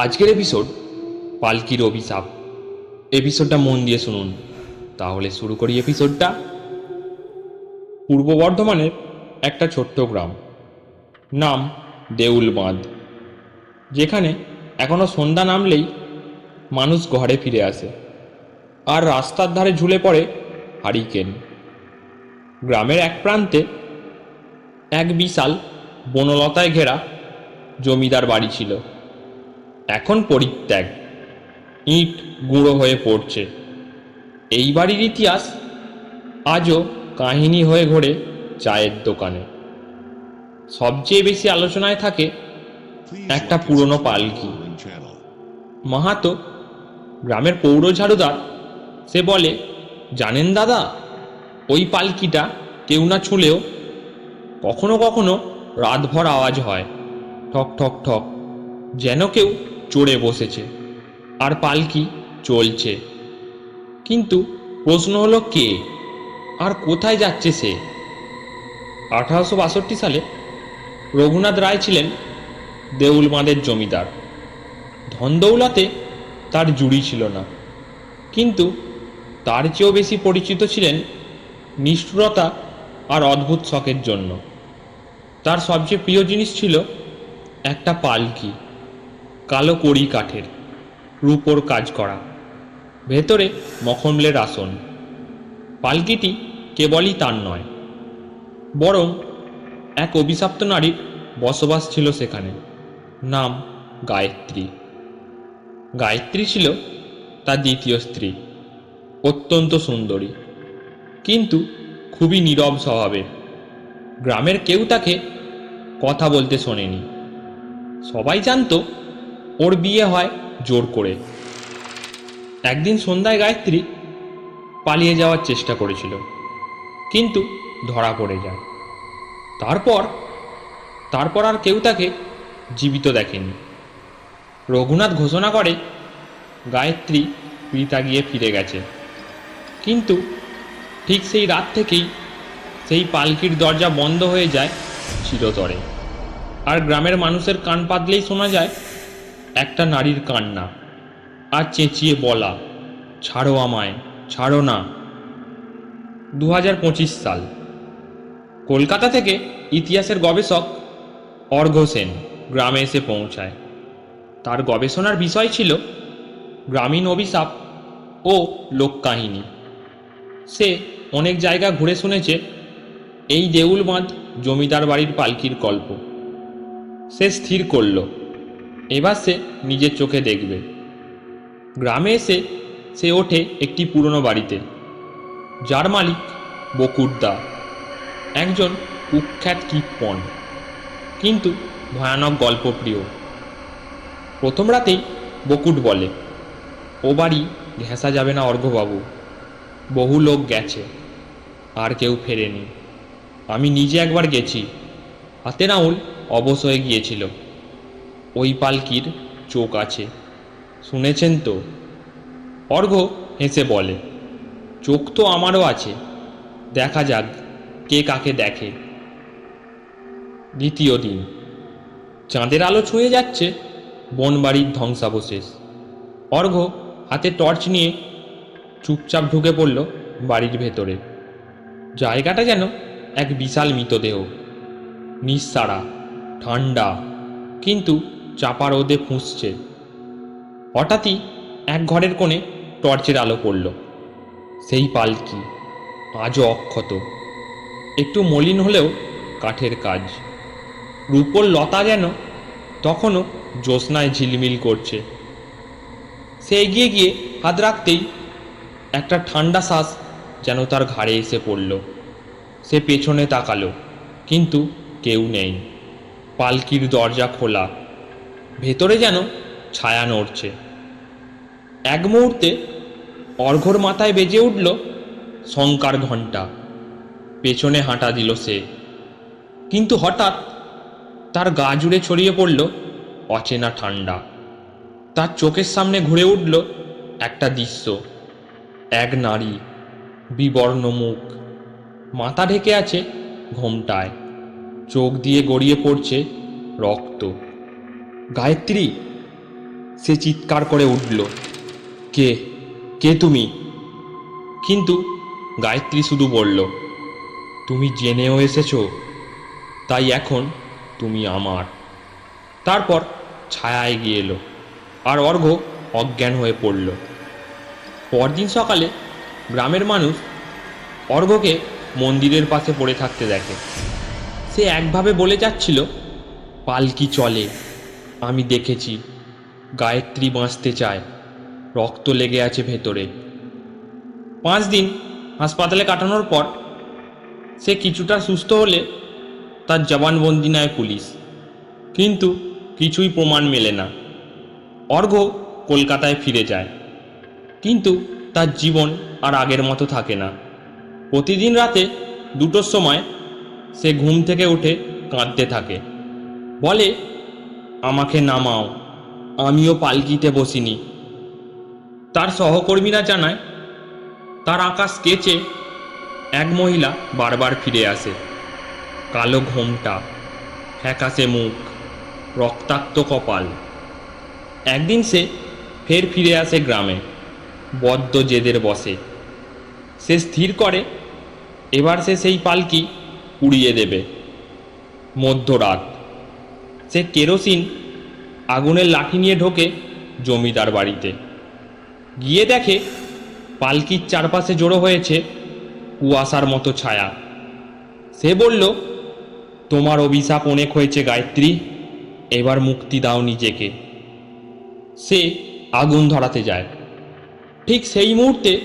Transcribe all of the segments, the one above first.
আজকের এপিসোড পালকির অভিশাপ। এপিসোডটা মন দিয়ে শুনুন। তাহলে শুরু করি এপিসোডটা পূর্ব বর্ধমানের একটা ছোট্ট গ্রাম। নাম দেউল বাঁধ যেখানে এখনও সন্ধ্যা নামলেই মানুষ ঘরে ফিরে আসে। আর রাস্তার ধারে ঝুলে পড়ে হারিকেন। গ্রামের এক প্রান্তে এক বিশাল বনলতায় ঘেরা জমিদার বাড়ি ছিল। এখন পরিত্যাগ। ইট গুঁড়ো হয়ে পড়ছে। এই বাড়ির ইতিহাস আজও কাহিনী হয়ে ঘোরে চায়ের দোকানে। সবচেয়ে বেশি আলোচনায় থাকে একটা পুরনো পালকি। মাহাতো গ্রামের পৌর ঝাড়ুদার, সে বলে, জানেন দাদা, ওই পালকিটা কেউ না ছুলেও কখনো কখনো রাতভর আওয়াজ হয়। ঠক ঠক ঠক, যেন কেউ চড়ে বসেছে। আর পালকি চলছে। কিন্তু প্রশ্ন হলো কে? আর কোথায় যাচ্ছে সে? আঠারোশো বাষট্টি সালে রঘুনাথ রায় ছিলেন দেউল বাঁধের জমিদার। ধনদৌলতে তার জুড়ি ছিল না। কিন্তু তার চেয়েও বেশি পরিচিত ছিলেন নিষ্ঠুরতা আর অদ্ভুত শখের জন্য। তার সবচেয়ে প্রিয় জিনিস ছিল একটা পালকি। কালো কড়ি কাঠের রূপোর কাজ করা। ভেতরে মখমলের আসন। পালকিটি কেবলই তার নয়, বরং এক অভিশাপ্ত নারীর বসবাস ছিল সেখানে, নাম গায়ত্রী। গায়ত্রী ছিল তার দ্বিতীয় স্ত্রী, অত্যন্ত সুন্দরী, কিন্তু খুবই নীরব স্বভাবের। গ্রামের কেউ তাকে কথা বলতে শোনেনি। সবাই জানতো ওর বিয়ে হয় জোর করে। একদিন সন্ধ্যায় গায়ত্রী পালিয়ে যাওয়ার চেষ্টা করেছিল, কিন্তু ধরা পড়ে যায়। তারপর তারপর আর কেউ তাকে জীবিত দেখেনি। রঘুনাথ ঘোষণা করে, গায়ত্রী পিতা গিয়ে ফিরে গেছে। কিন্তু ঠিক সেই রাত থেকেই সেই পালকির দরজা বন্ধ হয়ে যায় চিরতরে। আর গ্রামের মানুষের কান পাতলেই শোনা যায় একটা নারীর কান্না। আর চেঁচিয়ে বলা, ছাড়ো আমায়, ছাড়ো না। দু হাজার পঁচিশ সাল। কলকাতা থেকে ইতিহাসের গবেষক অর্ঘ সেন গ্রামে এসে পৌঁছায়। তার গবেষণার বিষয় ছিল গ্রামীণ অভিশাপ ও লোককাহিনী। সে অনেক জায়গা ঘুরে শুনেছে এই দেউল বাঁধ জমিদার বাড়ির পালকির গল্প। সে স্থির করল এবার সে নিজের চোখে দেখবে। গ্রামে এসে সে ওঠে একটি পুরনো বাড়িতে। যার মালিক বকুরদা। একজন কুখ্যাত কিপ্পন কিন্তু ভয়ানক গল্পপ্রিয়। প্রথম রাতেই বকুট বলে, ও বাড়ি ঘেঁষা যাবে না অর্ঘবাবু বহু লোক গেছে, আর কেউ ফেরেনি। আমি নিজে একবার গেছি, হাতে নাউল অবশ হয়ে গিয়েছিল। ওই পালকির চোখ আছে। শুনেছেন তো? অর্ঘ হেসে বলে, চোখ তো আমারও আছে। দেখা যাক কে কাকে দেখে। দ্বিতীয় দিন, চাঁদের আলো ছুঁয়ে যাচ্ছে বনবাড়ির ধ্বংসাবশেষ। অর্ঘ হাতে টর্চ নিয়ে চুপচাপ ঢুকে পড়ল বাড়ির ভেতরে। জায়গাটা যেন এক বিশাল মৃতদেহ। নিঃসাড়া ঠান্ডা কিন্তু চাপা রোদে ফুঁসছে হঠাৎই এক ঘরের কোণে টর্চের আলো পড়ল। সেই পালকি, আজও অক্ষত। একটু মলিন হলেও কাঠের কাজ। রূপোর লতা যেন তখনও জ্যোৎস্নায় ঝিলমিল করছে। সে এগিয়ে গিয়ে হাত রাখতেই একটা ঠান্ডা শ্বাস যেন তার ঘাড়ে এসে পড়ল। সে পেছনে তাকালো, কিন্তু কেউ নেই। পালকির দরজা খোলা। ভেতরে যেন ছায়া নড়ছে। এক মুহূর্তে অর্ঘর মাথায় বেজে উঠল শঙ্কার ঘণ্টা। পেছনে হাঁটা দিল সে। কিন্তু হঠাৎ তার গা জুড়ে ছড়িয়ে পড়ল অচেনা ঠান্ডা তার চোখের সামনে ঘুরে উঠল একটা দৃশ্য। এক নারী, বিবর্ণ মুখ। মাথা ঢেকে আছে ঘোমটায়। চোখ দিয়ে গড়িয়ে পড়ছে রক্ত। গায়ত্রী, সে চিৎকার করে উঠল, কে? কে তুমি? কিন্তু গায়ত্রী শুধু বলল, তুমি জেনেও এসেছ, তাই এখন তুমি আমার। তারপর ছায়া এগিয়ে এলো আর অর্ঘ অজ্ঞান হয়ে পড়ল। পরদিন সকালে গ্রামের মানুষ অর্ঘকে মন্দিরের পাশে পড়ে থাকতে দেখে। সে একভাবে বলে যাচ্ছিল, পালকি চলে। আমি দেখেছি, গায়ত্রী বাঁচতে চায়, রক্ত লেগে আছে ভেতরে। পাঁচ দিন হাসপাতালে কাটানোর পর সে কিছুটা সুস্থ হলে তার জবানবন্দি নেয় পুলিশ। কিন্তু কিছুই প্রমাণ মেলে না। অর্ঘ কলকাতায় ফিরে যায়। কিন্তু তার জীবন আর আগের মতো থাকে না। প্রতিদিন রাতে দুটোর সময় সে ঘুম থেকে উঠে কাঁদতে থাকে। বলে আমাকে নামাও, আমিও পালকিতে বসিনি। তার সহকর্মীরা জানায়, তার আঁকা স্কেচে এক মহিলা বারবার ফিরে আসে। কালো ঘোমটা, ফ্যাকাশে মুখ, রক্তাক্ত কপাল। একদিন সে ফের ফিরে আসে গ্রামে বদ্ধ জেদের বসে। সে স্থির করে, এবার সে সেই পালকি উড়িয়ে দেবে। মধ্যরাত। সে কেরোসিন আগুনের লাঠি নিয়ে ঢোকে জমিদার বাড়িতে। গিয়ে দেখে পালকির চারপাশে জড়ো হয়েছে কুয়াশার মতো ছায়া। সে বলল, তোমার অভিশাপ অনেক হয়েছে গায়ত্রী, এবার মুক্তি দাও নিজেকে। সে আগুন ধরাতে যায়। ঠিক সেই মুহূর্তে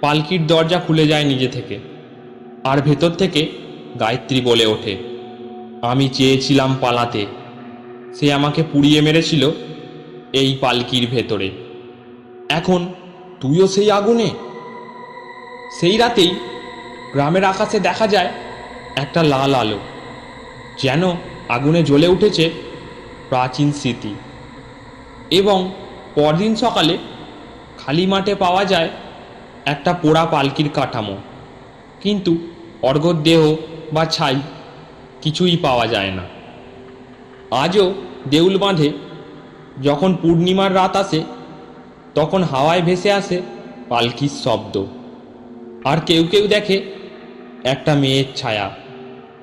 পালকির দরজা খুলে যায় নিজে থেকে আর ভেতর থেকে গায়ত্রী বলে ওঠে, আমি চেয়েছিলাম পালাতে সে আমাকে পুড়িয়ে মেরেছিল এই পালকির ভেতরে। এখন তুইও সেই আগুনে? সেই রাতেই গ্রামের আকাশে দেখা যায় একটা লাল আলো, যেন আগুনে জ্বলে উঠেছে প্রাচীন স্মৃতি। এবং পরদিন সকালে খালি মাঠে পাওয়া যায় একটা পোড়া পালকির কাঠামো। কিন্তু অর্ঘর দেহ বা ছাই কিছুই পাওয়া যায় না। আজও দেউল বাঁধে, যখন পূর্ণিমার রাত আসে, তখন হাওয়ায় ভেসে আসে পালকির শব্দ। আর কেউ কেউ দেখে একটা মেয়ের ছায়া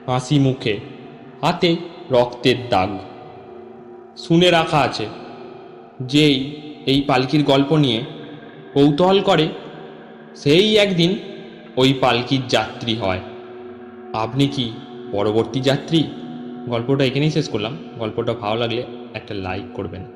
হাসি মুখে, হাতে রক্তের দাগ। শুনে রাখা আছে, যেই এই পালকির গল্প নিয়ে কৌতূহল করে, সেই একদিন ওই পালকির যাত্রী হয়। আপনি কি পরবর্তী যাত্রী? গল্পটা এখানেই শেষ করলাম। গল্পটা ভালো লাগলে একটা লাইক করবেন।